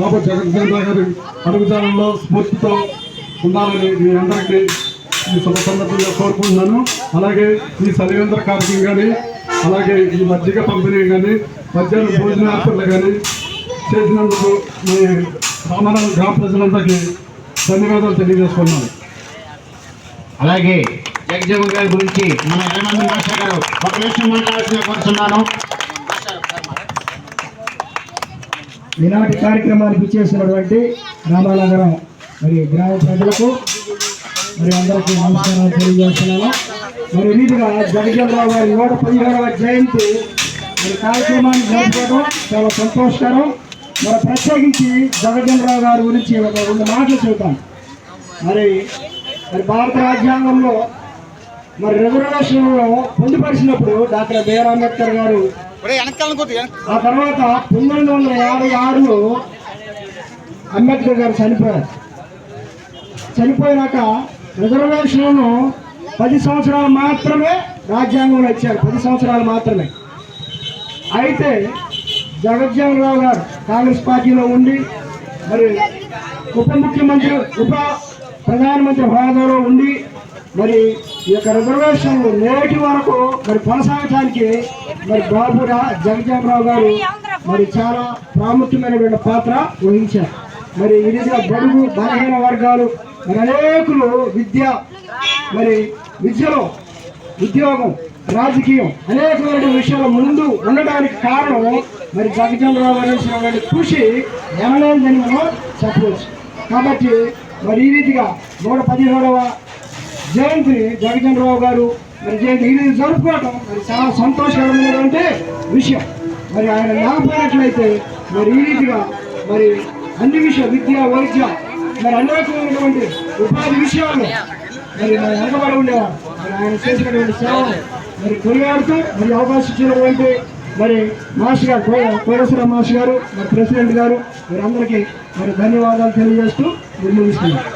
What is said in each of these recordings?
బాబు జగన్మోహన్ గారి అడుగుజాడల్లో స్ఫూర్తితో ఉండాలని మీ అందరికీ ఈ శుభ సందర్భంగా కోరుకుంటున్నాను. అలాగే ఈ సలివేంద్ర కార్యక్రమం కానీ అలాగే ఈ మజ్జిగ పంపిణీ కానీ మధ్యాహ్నం భోజనార్పణలు కానీ చేసినందుకు మీ రామనగరం గ్రామ ప్రజలందరికీ ధన్యవాదాలు తెలియజేసుకున్నాను. అలాగే జగజీవన్ గారి గురించి మన హేమంత్ మాస్టర్ గారు ఒక నిమిషం మాట్లాడాల్సిన కోరుతున్నాను ఈనాటి కార్యక్రమానికి ఇచ్చేసినటువంటి రామానగరం మరి గ్రామ ప్రజలకు మరి అందరికీ నమస్కారాలు తెలియజేస్తున్నాను. మరి వీటిగా జగజనరావు గారి నూట పదిహేడవ జయంతి మరి కార్యక్రమాన్ని జరుపుకోవడం చాలా సంతోషకరం. మరి ప్రత్యేకించి జగజనరావు గారి గురించి ఒక రెండు మాటలు చెబుతాను మరి మరి భారత రాజ్యాంగంలో మరి రిజర్వేషన్లో పొందుపరిచినప్పుడు డాక్టర్ బిఆర్ అంబేద్కర్ గారు ఆ తర్వాత పంతొమ్మిది వందల యాభై ఆరులో అంబేద్కర్ గారు చనిపోయారు. చనిపోయినాక రిజర్వేషన్లను పది సంవత్సరాలు మాత్రమే రాజ్యాంగంలో ఇచ్చారు. పది సంవత్సరాలు మాత్రమే. అయితే జగజ్జీవన్ గారు కాంగ్రెస్ పార్టీలో ఉండి మరి ఉప ముఖ్యమంత్రి ఉప ప్రధానమంత్రి హోదాలో ఉండి మరి ఈ యొక్క రిజర్వేషన్లు నేటి వరకు మరి కొనసాగడానికి మరి బాబురా జగజామరావు రావు గారు మరి చాలా ప్రాముఖ్యమైనటువంటి పాత్ర వహించారు. మరి ఈ రీతిగా బడుగు బలహీన వర్గాలు మరి అనేకులు విద్య మరి విద్యలో ఉద్యోగం రాజకీయం అనేకమైన విషయాల ముందు ఉండడానికి కారణం మరి జగజామరావు గారు చేసినటువంటి కృషి ఎనలేదని మనం చెప్పవచ్చు. కాబట్టి మరి ఈ రీతిగా నూట పదిహేడవ జయంతిని జగజనరావు గారు మరి జయంతి ఇది జరుపుకోవటం. మరి చాలా సంతోషకరమైనటువంటి విషయం. మరి ఆయన లేకపోయినట్లయితే మరి ఈ రీతిగా మరి అన్ని విషయ విద్య వైద్య మరి అనేకమైనటువంటి ఉపాధి విషయాలు మరి మన వెనకబడి ఉండేవారు. మరి ఆయన చేసినటువంటి సేవ మరి కొనియాడుతూ మరి అవకాశం ఇచ్చినటువంటి మరి మాస్టర్ గారు కోయ- మాస్టర్ గారు మరి ప్రెసిడెంట్ గారు మరి అందరికీ మరి ధన్యవాదాలు తెలియజేస్తూ నిర్మిస్తున్నాను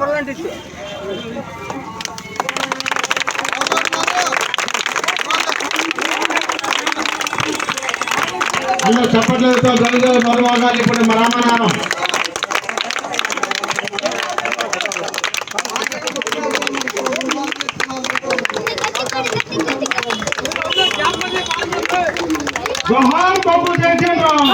వెలగండి. అందరూ చప్పట్లతో గలుగులు మొదలుగాలి ఇప్పుడు మా రామనామం. జోహార్ బాబు జోహార్ బాబు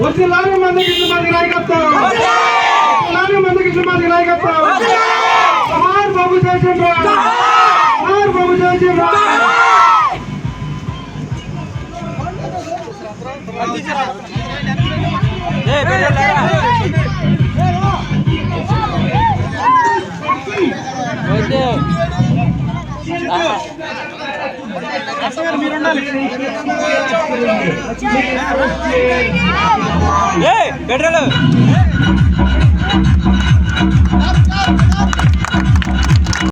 వచ్చిలారు మందికి సుమాది నాయకత్వం వచ్చిలారు మందికి సుమాది నాయకత్వం జోహార్ బాబు జయచంద్రావు జోహార్ బాబు జయచంద్రావు ఏ బెడ్రలు